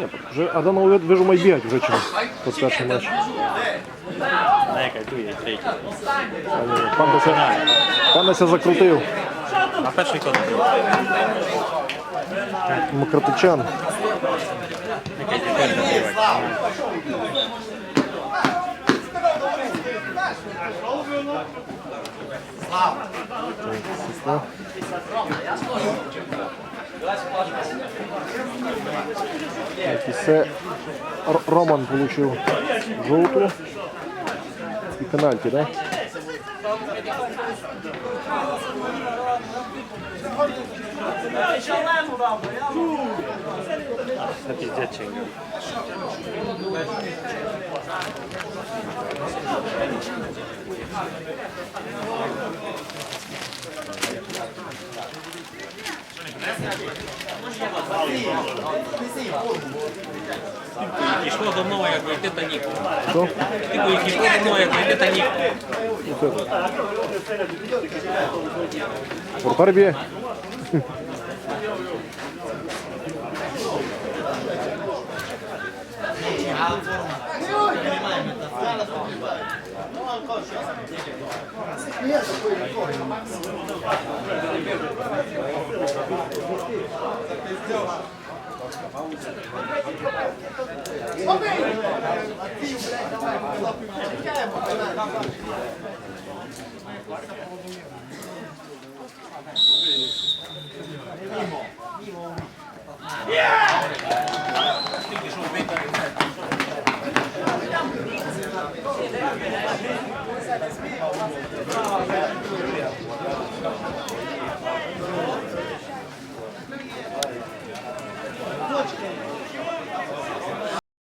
Ні, вже Адамов ви- вижу має бігати вже чим по перший матч. Нехай tu є третій. Пан Деся, пан Деся закрутив. А перший код. Макротичан. І це Роман отримав жовту. І пенальті? Да? Це піздець Йшло до мною, як йти та ніку. Що? Типу, як йшло до мною, як йти та ніку. Воротар б'є. Слабий! Oh, yeah.